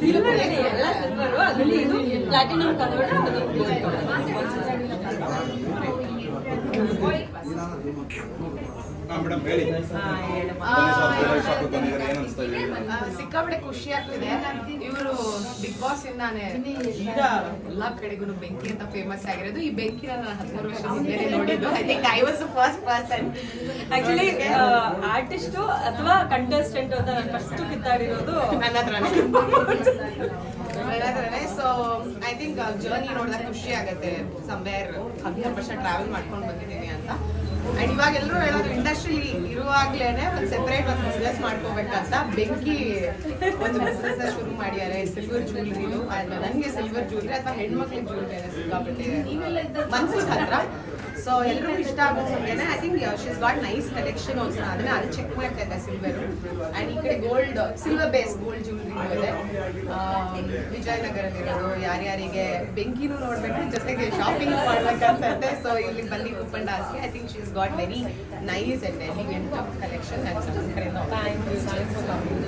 Silver ಎಲ್ಲ ಅದರಲ್ಲಿ ಇದು ಪ್ಲಾಟಿನಮ್ ಅದು ಖುಷಿ ಆಗ್ತಿದೆ. ಇವರು ಬಿಗ್ ಬಾಸ್ ಇಂದಾನೆ ಎಲ್ಲಾ ಕಡೆಗೂ ಬೆಂಕಿ ಅಂತ ಫೇಮಸ್ ಆಗಿರೋದು. ಈ ಬೆಂಕಿನ ನಾನು ಹದಿಮೂರು ವರ್ಷ ನೋಡಿದ್ದು. I think I was first person actually artist ಅಥವಾ ಕಂಟೆಸ್ಟೆಂಟ್ ಅಂತ ನಾನು ಫಸ್ಟ್ ಕಿತ್ತಾಡಿರೋದು ನನ್ನ ಹತ್ರನೇ. ನನ್ನ ಹತ್ರನೇ. ಸೊ ಐ ಥಿಂಕ್ ಜರ್ನಿ ನೋಡಿದಾಗ ಖುಷಿ ಆಗುತ್ತೆ. ಸಂವೇರ್ ಹದಿನಾರು ವರ್ಷ ಟ್ರಾವೆಲ್ ಮಾಡ್ಕೊಂಡು ಬಂದಿದ್ದೀನಿ ಅಂತ. ಅಂಡ್ ಇವಾಗ ಎಲ್ಲರೂ ಹೇಳೋದು ಇಂಡಸ್ಟ್ರಿಲಿ ಇರುವಾಗ್ಲೇನೆ ಒಂದು ಸೆಪರೇಟ್ ಒಂದು ಬಿಸ್ನೆಸ್ ಮಾಡ್ಕೋಬೇಕಂತ ಬೆಂಕಿ ಒಂದು ಬಿಸ್ನೆಸ್ ಶುರು ಮಾಡ್ಯಾರೆ ಸಿಲ್ವರ್ ಜ್ಯೂಲ್ರಿ ನನಗೆ ಸಿಲ್ವರ್ ಜ್ಯುವೆಲ್ರಿ ಅಥವಾ ಹೆಣ್ಮಕ್ಳಿಗೆ ಜ್ಯುವೆಲ್ರಿ ಸಿಕ್ಕಾಬಿಟ್ಟಿದೆ ಮನ್ಸಿಗೆ ಹತ್ರ. ಸೊ ಎಲ್ರಿಗೂ ಇಷ್ಟ ಆಗೋಂಗೇನೆ I think she's got nice collection also ಅದನ್ನ ಅಲ್ಲಿ ಚೆಕ್ ಮಾಡ್ತಾ ಇದ್ದೆ ಸಿಲ್ವರ್ ಆ್ಯಂಡ್ ಈ ಕಡೆ gold silver base gold jewellery ಇದೆ. ವಿಜಯನಗರದಲ್ಲಿರೋದು ಯಾರ್ಯಾರಿಗೆ ಬೆಂಕಿನೂ ನೋಡಬೇಕು ಜೊತೆಗೆ ಶಾಪಿಂಗ್ ಮಾಡ್ಬೇಕು ಅನ್ಸುತ್ತೆ ಸೊ ಇಲ್ಲಿ ಬನ್ನಿ ಕುಪ್ಪಂಡ ಹಾಕಿ I think she's got very nice and elegant collection thank you